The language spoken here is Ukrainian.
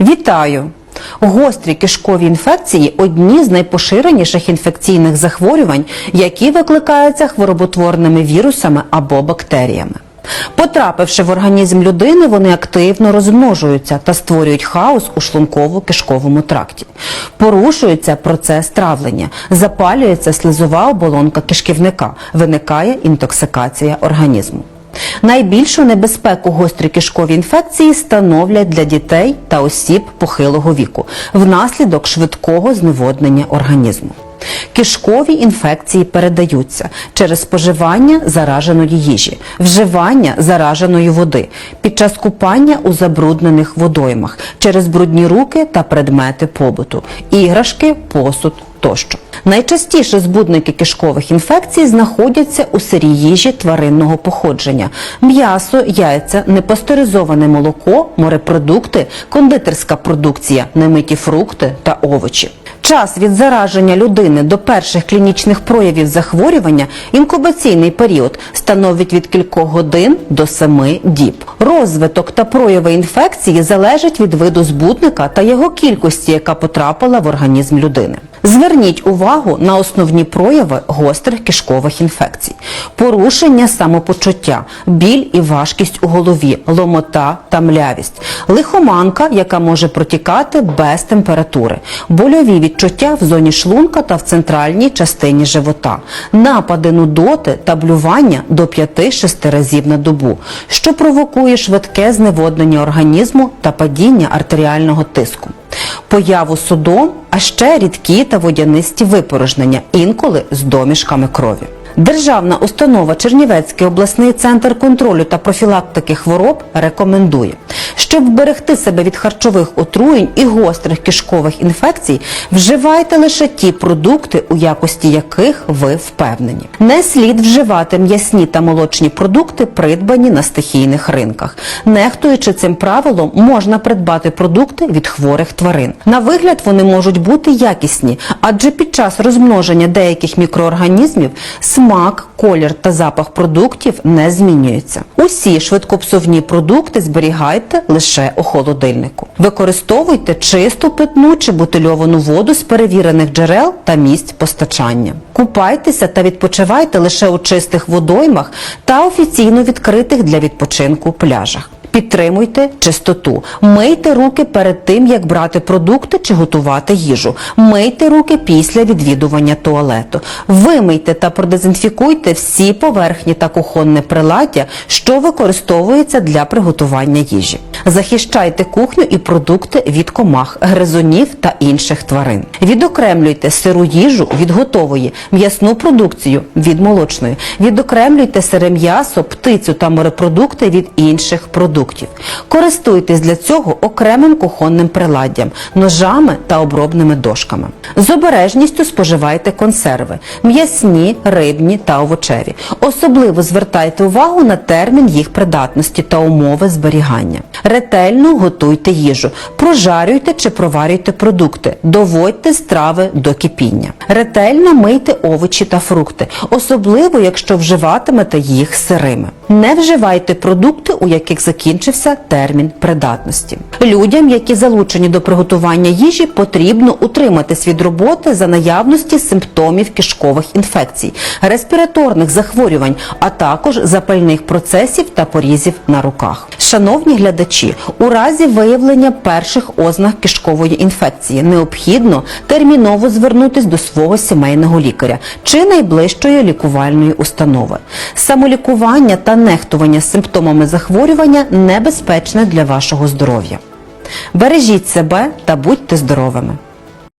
Вітаю! Гострі кишкові інфекції одні з найпоширеніших інфекційних захворювань, які викликаються хвороботворними вірусами або бактеріями. Потрапивши в організм людини, вони активно розмножуються та створюють хаос у шлунково-кишковому тракті. Порушується процес травлення, запалюється слизова оболонка кишківника, виникає інтоксикація організму. Найбільшу небезпеку гострі кишкові інфекції становлять для дітей та осіб похилого віку внаслідок швидкого зневоднення організму. Кишкові інфекції передаються через споживання зараженої їжі, вживання зараженої води, під час купання у забруднених водоймах, через брудні руки та предмети побуту, іграшки, посуд тощо. Найчастіше збудники кишкових інфекцій знаходяться у сирій їжі тваринного походження: м'ясо, яйця, непастеризоване молоко, морепродукти, кондитерська продукція, немиті фрукти та овочі. Час від зараження людини до перших клінічних проявів захворювання, інкубаційний період, становить від кількох годин до семи діб. Розвиток та прояви інфекції залежать від виду збудника та його кількості, яка потрапила в організм людини. Зверніть увагу на основні прояви гострих кишкових інфекцій: порушення самопочуття, біль і важкість у голові, ломота та млявість, лихоманка, яка може протікати без температури, больові відчуття в зоні шлунка та в центральній частині живота, напади нудоти та блювання до 5-6 разів на добу, що провокує швидке зневоднення організму та падіння артеріального тиску появу судом, а ще рідкі та водянисті випорожнення, інколи з домішками крові. Державна установа Чернівецький обласний центр контролю та профілактики хвороб рекомендує, щоб вберегти себе від харчових отруєнь і гострих кишкових інфекцій, вживайте лише ті продукти, у якості яких ви впевнені. Не слід вживати м'ясні та молочні продукти, придбані на стихійних ринках. Нехтуючи цим правилом, можна придбати продукти від хворих тварин. На вигляд вони можуть бути якісні, адже під час розмноження деяких мікроорганізмів смак, колір та запах продуктів не змінюються. Усі швидкопсувні продукти зберігайте лише у холодильнику. Використовуйте чисту питну чи бутильовану воду з перевірених джерел та місць постачання. Купайтеся та відпочивайте лише у чистих водоймах та офіційно відкритих для відпочинку пляжах. Підтримуйте чистоту. Мийте руки перед тим, як брати продукти чи готувати їжу. Мийте руки після відвідування туалету. Вимийте та продезінфікуйте всі поверхні та кухонне приладдя, що використовується для приготування їжі. Захищайте кухню і продукти від комах, гризунів та інших тварин. Відокремлюйте сиру їжу від готової, м'ясну продукцію від молочної. Відокремлюйте сире м'ясо, птицю та морепродукти від інших продуктів. Користуйтесь для цього окремим кухонним приладдям, ножами та обробними дошками. З обережністю споживайте консерви м'ясні, рибні та овочеві. Особливо звертайте увагу на термін їх придатності та умови зберігання. Ретельно готуйте їжу, прожарюйте чи проварюйте продукти, доводьте страви до кипіння. Ретельно мийте овочі та фрукти, особливо якщо вживатимете їх сирими. Не вживайте продукти, у яких закінчився термін придатності. Людям, які залучені до приготування їжі, потрібно утриматись від роботи за наявності симптомів кишкових інфекцій, респіраторних захворювань, а також запальних процесів та порізів на руках. Шановні глядачі, у разі виявлення перших ознак кишкової інфекції необхідно терміново звернутись до свого сімейного лікаря чи найближчої лікувальної установи. Самолікування та нехтування симптомами захворювання небезпечне для вашого здоров'я. Бережіть себе та будьте здоровими!